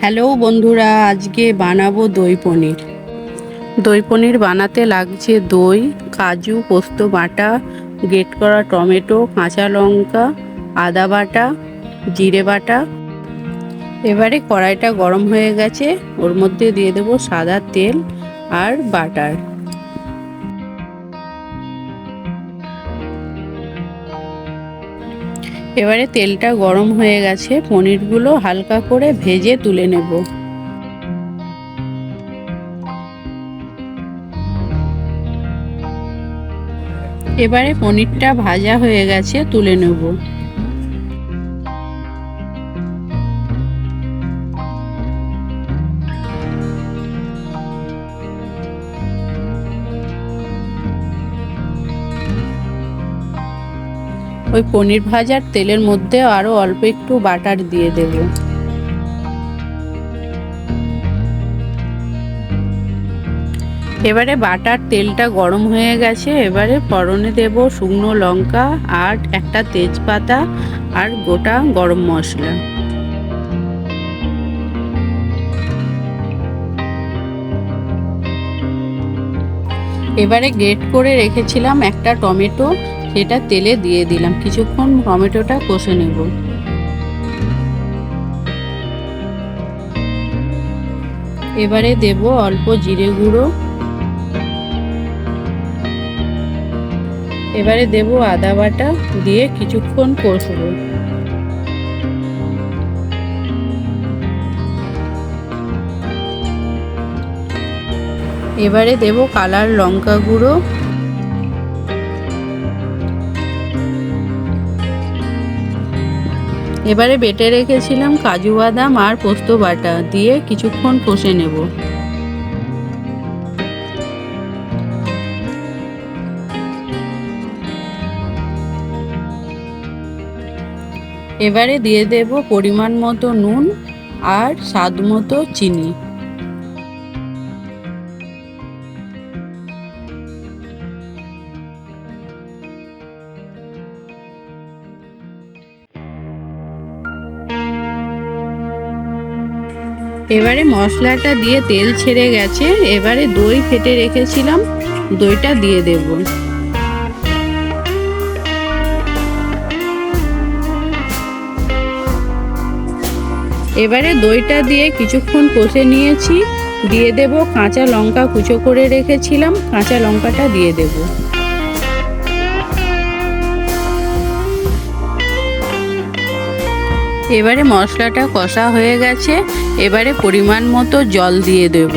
Hello বন্ধুরা, আজকে বানাবো দই পনির। দই পনির বানাতে লাগছে দই, কাজু, পোস্ত, বাটা, গ্রেট করা টমেটো, কাঁচা লঙ্কা, আদা বাটা, জিরে বাটা। এবারে কড়াইটা গরম হয়ে গেছে, ওর মধ্যে দিয়ে দেবো সাদা তেল আর বাটার। এবারে তেলটা গরম হয়ে গেছে, পনিরগুলো হালকা করে ভেজে তুলে নেব। এবারে পনিরটা ভাজা হয়ে গেছে, তুলে নেব। ওই পনির ভাজার তেলের মধ্যে আরও অল্প একটু বাটার দিয়ে দেব। এবারে বাটার তেলটা গরম হয়ে গেছে, এবারে ফড়নে দেব শুকনো লঙ্কা আর একটা তেজপাতা আর গোটা গরম মশলা। এবারে গ্রেট করে রেখেছিলাম একটা টমেটো সেটা তেলে দিয়ে দিলাম। কিছুক্ষণ টমেটোটা কষে নেব। এবারে দেব অল্প জিরে গুঁড়ো। এবারে দেব আদা বাটা দিয়ে কিছুক্ষণ কষবো। এবারে দেব কালার লঙ্কা গুঁড়ো। এবারে বেটে রেখেছিলাম কাজু বাদাম আর পোস্ত বাটা, দিয়ে কিছুক্ষণ কষে নেব। এবারে দিয়ে দেব পরিমাণ মতো নুন আর স্বাদ মতো চিনি। এবারে মশলাটা দিয়ে তেল ছেড়ে গেছে। এবারে দই ফেটে রেখেছিলাম, দইটা দিয়ে দেব। এবারে দইটা দিয়ে কিছুক্ষণ কষে নিয়েছি। দিয়ে দেব কাঁচা লঙ্কা কুচো করে রেখেছিলাম, কাঁচা লঙ্কাটা দিয়ে দেবো। এবারে মশলাটা কষা হয়ে গেছে, এবারে পরিমাণ মতো জল দিয়ে দেব।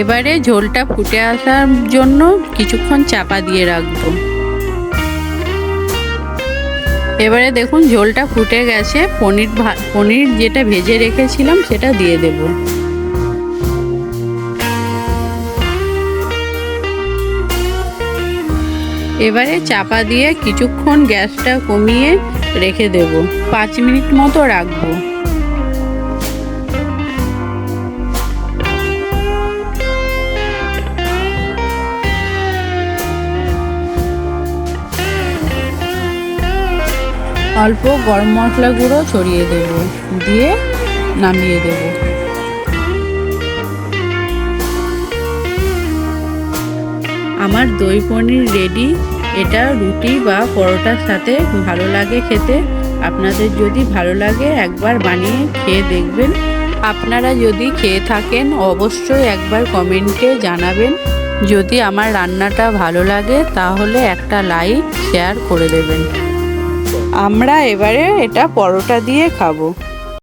এবারে ঝোলটা ফুটে আসার জন্য কিছুক্ষণ চাপা দিয়ে রাখব। এবারে দেখুন ঝোলটা ফুটে গেছে, পনির পনির যেটা ভেজে রেখেছিলাম সেটা দিয়ে দেবো। এবারে চাপা দিয়ে কিছুক্ষণ গ্যাসটা কমিয়ে রেখে দেব। পাঁচ মিনিট মতো রাখব। অল্প গরম মশলা গুঁড়ো ছড়িয়ে দেব। দিয়ে নামিয়ে দেবো। আমার দই পনির রেডি এটা রুটি বা পরোটার সাথে ভালো লাগে খেতে। আপনাদের যদি ভালো লাগে একবার বানিয়ে খেয়ে দেখবেন। আপনারা যদি খেয়ে থাকেন, অবশ্যই একবার কমেন্টে জানাবেন। যদি আমার রান্নাটা ভালো লাগে, তাহলে একটা লাইক শেয়ার করে দেবেন। আমরা এবারে এটা পরোটা দিয়ে খাব।